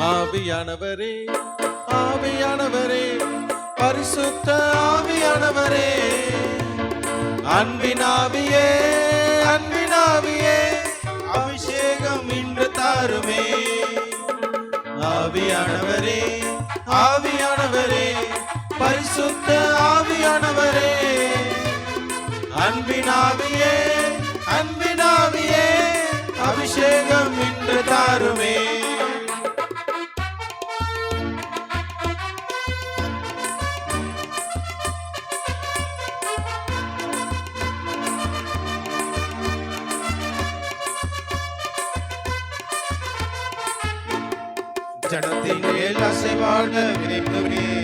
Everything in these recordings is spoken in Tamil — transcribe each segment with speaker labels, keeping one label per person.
Speaker 1: ஆவியானவரே ஆவியானவரே பரிசுத்த ஆவியானவரே. அன்பினாவியே அன்பினாவியே அபிஷேகம் இன்று தாருமே. ஆவியானவரே ஆவியானவரே பரிசுத்த ஆவியானவரே. அன்பினாவியே அன்பினாவியே அபிஷேகம் இன்று தாருமே. ஜனத்தின் மேல் அசைவாட வேண்டுமே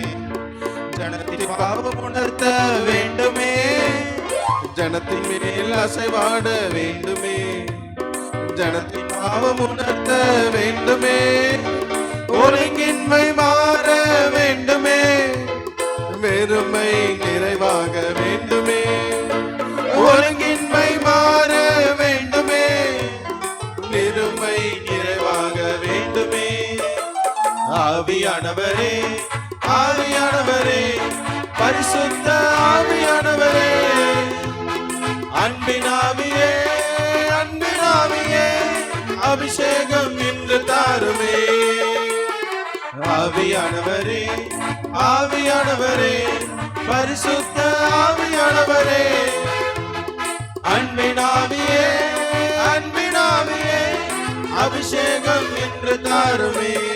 Speaker 1: ஜனத்தின் பாவம் உணர்த்த வேண்டுமே. ஜனத்தின் மேல் அசைவாட வேண்டுமே. ஜனத்தின் பாவம் உணர்த்த வேண்டுமே. ஒருங்கின்மை மாற வேண்டுமே. வெறுமை ஆவியானவரே ஆவியானவரே பரிசுத்த ஆவியானவரே. அன்பினாவியே அன்பினாவியே அபிஷேகம் இன்று தாருமே. ஆவியானவரே ஆவியானவரே பரிசுத்த ஆவியானவரே. அன்பினாவியே அன்பினாவியே அபிஷேகம் இன்று தாருமே.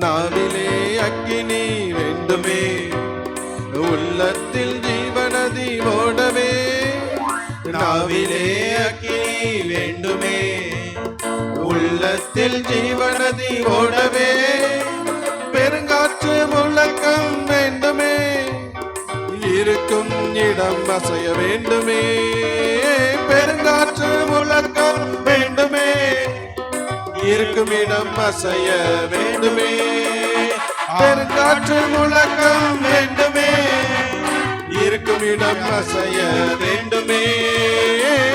Speaker 1: நாவிலே அக்கினி வேண்டுமே. உள்ளத்தில் ஜீவனதி ஓடவே நாவிலே அக்கினி வேண்டுமே. உள்ளத்தில் ஜீவனதி ஓடவே பெருங்காற்று முழக்கம் வேண்டுமே. இருக்கும் இடம் அசைய வேண்டுமே. பெருங்காற்று முழக்கம் வேண்டுமே. இருக்கும் இடம் அசைய வேண்டுமே. காற்று முழக்கம் வேண்டுமே. இருக்கும் இடம் அசைய வேண்டுமே.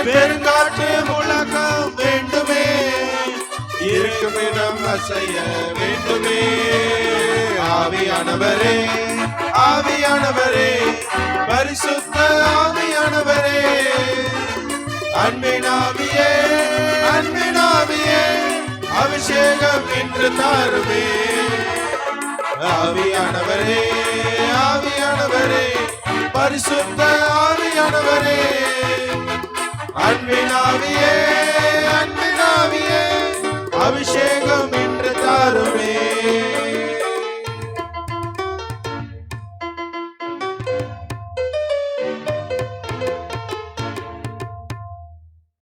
Speaker 1: பெருங்காற்று முழக்கம் வேண்டுமே. இருக்கும் இடம் அசைய வேண்டுமே. ஆவியானவரே ஆவியானவரே பரிசுத்த ஆவியானவரே. அன்பினாவியே அன்பினாவியே அபிஷேகம் என்று தாருமே. ஆவியானவரே ஆவியானவரே பரிசுத்த ஆவியானவரே. அன்பின் ஆவியே அன்பினாவியே